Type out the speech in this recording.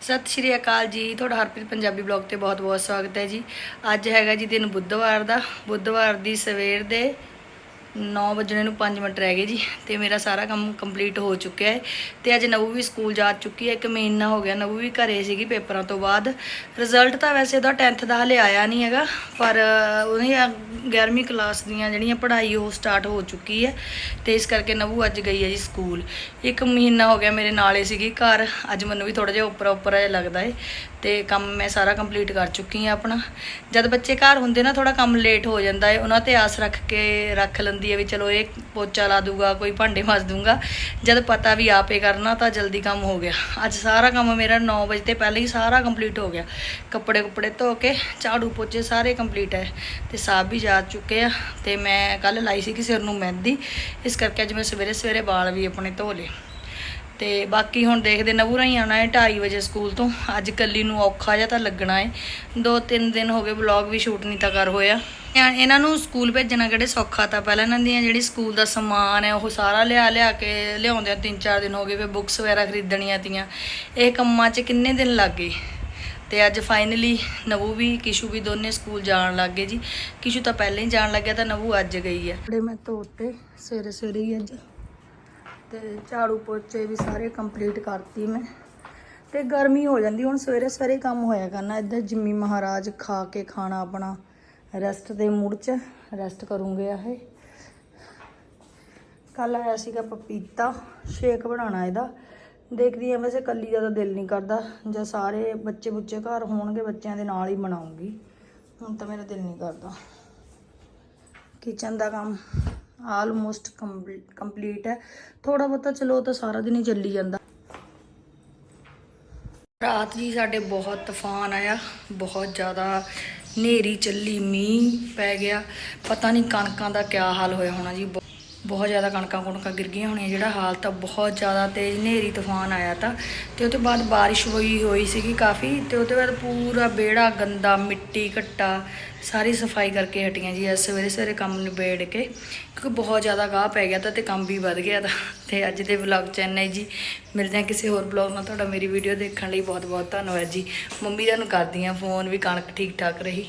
ਸਤਿ ਸ਼੍ਰੀ ਅਕਾਲ ਜੀ, ਤੁਹਾਡਾ ਹਰਪ੍ਰੀਤ ਪੰਜਾਬੀ ਬਲੌਗ ਤੇ ਬਹੁਤ-ਬਹੁਤ ਸਵਾਗਤ ਹੈ ਜੀ। ਅੱਜ ਹੈਗਾ ਜੀ ਦਿਨ ਬੁੱਧਵਾਰ ਦਾ। ਬੁੱਧਵਾਰ ਦੀ ਸਵੇਰ ਦੇ 9 ਵਜੇ ਨੂੰ 5 ਮਿੰਟ ਰਹਿ ਗਏ ਜੀ, ਤੇ ਮੇਰਾ ਸਾਰਾ ਕੰਮ ਕੰਪਲੀਟ ਹੋ ਚੁੱਕਿਆ ਹੈ। ਤੇ ਅੱਜ ਨਵੂ ਵੀ ਸਕੂਲ ਜਾ ਚੁੱਕੀ ਹੈ, ਇੱਕ ਮਹੀਨਾ ਹੋ ਗਿਆ ਨਵੂ ਵੀ ਘਰੇ ਸੀਗੀ ਪੇਪਰਾਂ ਤੋਂ ਬਾਅਦ। ਰਿਜ਼ਲਟ ਤਾਂ ਵੈਸੇ ਉਹਦਾ 10th ਦਾ ਹਲੇ ਆਇਆ ਨਹੀਂ ਹੈਗਾ, ਪਰ ਉਹਦੀ 11ਵੀਂ ਕਲਾਸ ਦੀਆਂ ਜਿਹੜੀਆਂ ਪੜ੍ਹਾਈ ਉਹ ਸਟਾਰਟ ਹੋ ਚੁੱਕੀ ਹੈ, ਤੇ ਇਸ ਕਰਕੇ ਨਵੂ ਅੱਜ ਗਈ ਹੈ ਜੀ ਸਕੂਲ। ਇੱਕ ਮਹੀਨਾ ਹੋ ਗਿਆ ਮੇਰੇ ਨਾਲੇ ਸੀਗੀ ਘਰ, ਅੱਜ ਮੈਨੂੰ ਵੀ ਥੋੜਾ ਜਿਹਾ ਉੱਪਰ ਉੱਪਰ ਜਿਹਾ ਲੱਗਦਾ ਏ ਤੇ ਕੰਮ ਮੈਂ ਸਾਰਾ ਕੰਪਲੀਟ ਕਰ ਚੁੱਕੀ ਹਾਂ ਆਪਣਾ। ਜਦ ਬੱਚੇ ਘਰ ਹੁੰਦੇ ਨਾ ਥੋੜਾ ਕੰਮ ਲੇਟ ਹੋ ਜਾਂਦਾ ਏ ਉਹਨਾਂ ਤੇ ਆਸ ਰੱਖ ਕੇ ਰੱਖ ਲੈਂਦੀ ਹੈ ਵੀ ਚਲੋ ਇਹ ਪੋਚਾ ਲਾ ਦੂਗਾ, ਕੋਈ ਭਾਂਡੇ ਮਾਜ ਦੂੰਗਾ। ਜਦ ਪਤਾ ਵੀ ਆਪੇ ਕਰਨਾ ਤਾਂ ਜਲਦੀ ਕੰਮ ਹੋ ਗਿਆ। ਅੱਜ ਸਾਰਾ ਕੰਮ ਮੇਰਾ 9 ਵਜੇ ਤੇ ਪਹਿਲਾਂ ਹੀ ਸਾਰਾ ਕੰਪਲੀਟ ਹੋ ਗਿਆ। ਕੱਪੜੇ ਕੁਪੜੇ ਧੋ ਕੇ ਝਾੜੂ ਪੋਚੇ ਸਾਰੇ ਕੰਪਲੀਟ ਹੈ ਤੇ ਸਾਬ ਵੀ ਜਾ ਚੁੱਕੇ ਆ ਤੇ ਮੈਂ ਕੱਲ ਲਾਈ ਸੀ ਕਿ ਸਿਰ ਨੂੰ ਮਹਿੰਦੀ। ਇਸ ਕਰਕੇ ਅੱਜ ਮੈਂ ਸਵੇਰੇ ਸਵੇਰੇ ਵਾਲ ਵੀ ਆਪਣੇ ਧੋ ਲਏ। ਤੇ ਬਾਕੀ ਹੁਣ ਦੇਖਦੇ ਨਵੂਰਾ ਹੀ ਆਣਾ ਹੈ 2:30 ਵਜੇ ਸਕੂਲ ਤੋਂ। ਅੱਜ ਕੱਲੀ ਨੂੰ ਔਖਾ ਜਿਹਾ ਤਾਂ ਲੱਗਣਾ ਹੈ। ਦੋ ਤਿੰਨ ਦਿਨ ਹੋ ਗਏ ਵਲੌਗ ਵੀ ਸ਼ੂਟ ਨਹੀਂ ਤਾਂ ਕਰ ਹੋਇਆ। ਇਹਨਾਂ ਨੂੰ ਸਕੂਲ ਭੇਜਣਾ ਕਿਹੜੇ ਸੌਖਾ ਤਾਂ ਪਹਿਲਾਂ ਇਹਨਾਂ ਦੀਆਂ ਜਿਹੜੀ ਸਕੂਲ ਦਾ ਸਮਾਨ ਹੈ, ਉਹ ਸਾਰਾ ਲਿਆ ਲਿਆ ਕੇ ਲਿਆਉਂਦੇ ਆ, ਤਿੰਨ ਚਾਰ ਦਿਨ ਹੋ ਗਏ ਫਿਰ ਬੁੱਕਸ ਵਗੈਰਾ ਖਰੀਦਣੀਆਂ ਤੀਆਂ। ਇਹ ਕੰਮਾਂ 'ਚ ਕਿੰਨੇ ਦਿਨ ਲੱਗ ਗਏ? ਤੇ ਅੱਜ ਫਾਈਨਲੀ ਨਵੂ ਵੀ, ਕਿਸ਼ੂ ਵੀ ਦੋਨੇ ਸਕੂਲ ਜਾਣ ਲੱਗ ਗਏ ਜੀ। ਕਿਸ਼ੂ ਤਾਂ ਪਹਿਲਾਂ ਹੀ ਜਾਣ ਲੱਗਿਆ ਤਾਂ ਨਵੂ ਅੱਜ ਗਈ ਹੈ ਕੱਪੜੇ ਮੈਂ ਧੋਤੇ ਸਵੇਰੇ ਸਵੇਰੇ ਹੀ ਅੱਜ। ਤੇ ਝਾੜੂ ਪੋਚੇ ਵੀ ਸਾਰੇ ਕੰਪਲੀਟ ਕਰਤੀ ਮੈਂ। ਤੇ ਗਰਮੀ ਹੋ ਜਾਂਦੀ, ਹੁਣ ਸਵੇਰੇ ਸਵੇਰੇ ਕੰਮ ਹੋਇਆ ਕਰਨਾ। ਇੱਧਰ ਜਿੰਮੀ ਮਹਾਰਾਜ ਖਾ ਕੇ ਖਾਣਾ ਆਪਣਾ ਰੈਸਟ ਦੇ ਮੂਡ 'ਚ ਰੈਸਟ ਕਰੂੰਗੇ ਇਹ। ਕੱਲ ਆਇਆ ਸੀਗਾ ਪਪੀਤਾ ਸ਼ੇਕ ਬਣਾਉਣਾ ਇਹਦਾ। ਦੇਖਦੀ ਆ ਵੈਸੇ ਕੱਲੀ ਦਾ ਤਾਂ ਦਿਲ ਨਹੀਂ ਕਰਦਾ, ਜੇ ਸਾਰੇ ਬੱਚੇ ਬੁੱਚੇ ਘਰ ਹੋਣਗੇ, ਬੱਚਿਆਂ ਦੇ ਨਾਲ ਹੀ ਬਣਾਉਂਗੀ। ਹੁਣ ਤਾਂ ਮੇਰਾ ਦਿਲ ਨਹੀਂ ਕਰਦਾ। ਕਿਚਨ ਦਾ ਕੰਮ। ਆਲਮੋਸਟ ਕੰਪਲੀਟ ਹੈ। ਥੋੜਾ ਬਹੁਤਾ ਚਲੋ ਤਾਂ ਸਾਰਾ ਦਿਨ ਹੀ ਚੱਲੀ ਜਾਂਦਾ। ਰਾਤ ਜੀ ਸਾਡੇ ਬਹੁਤ ਤੂਫਾਨ ਆਇਆ, ਬਹੁਤ ਜ਼ਿਆਦਾ ਹਨੇਰੀ ਚੱਲੀ, ਮੀਂਹ ਪੈ ਗਿਆ। ਪਤਾ ਨਹੀਂ ਕਣਕਾਂ ਦਾ ਕਿਆ ਹਾਲ ਹੋਇਆ ਹੋਣਾ ਜੀ। ਬਹੁ- ਬਹੁਤ ਜ਼ਿਆਦਾ ਕਣਕਾਂ ਕੁਣਕਾਂ ਗਿਰ ਗਈਆਂ ਹੋਣੀਆਂ, ਜਿਹੜਾ ਹਾਲ ਤਾਂ ਬਹੁਤ ਜ਼ਿਆਦਾ ਤੇਜ਼ ਹਨੇਰੀ ਤੂਫਾਨ ਆਇਆ ਤਾਂ। ਤੇ ਉਹ ਤੋਂ ਬਾਅਦ ਬਾਰਿਸ਼ ਹੋਈ ਹੋਈ ਸੀਗੀ ਕਾਫੀ, ਤੇ ਉਹ ਤੋਂ ਬਾਅਦ ਪੂਰਾ ਵਿਹੜਾ, ਗੰਦਾ ਮਿੱਟੀ, ਘੱਟਾ, ਸਾਰੀ ਸਫ਼ਾਈ ਕਰਕੇ ਹਟੀਆਂ ਜੀ ਅੱਜ ਸਵੇਰੇ ਸਵੇਰੇ ਕੰਮ ਨਿਬੇੜ ਕੇ, ਕਿਉਂਕਿ ਬਹੁਤ ਜ਼ਿਆਦਾ ਗਾਹ ਪੈ ਗਿਆ ਤਾਂ ਤੇ ਕੰਮ ਵੀ ਵੱਧ ਗਿਆ ਤਾਂ। ਤੇ ਅੱਜ ਦੇ ਵਲੌਗ ਚ ਇੰਨਾ ਜੀ। ਮਿਲਦੇ ਹਾਂ ਕਿਸੇ ਹੋਰ ਵਲੌਗ ਨਾਲ, ਤੁਹਾਡਾ ਮੇਰੀ ਵੀਡੀਓ ਦੇਖਣ ਲਈ ਬਹੁਤ ਬਹੁਤ ਧੰਨਵਾਦ ਜੀ। ਮੰਮੀ ਤੁਹਾਨੂੰ ਕਰਦੀ ਹਾਂ ਫੋਨ ਵੀ ਕਣਕ ਠੀਕ ਠਾਕ ਰਹੀ।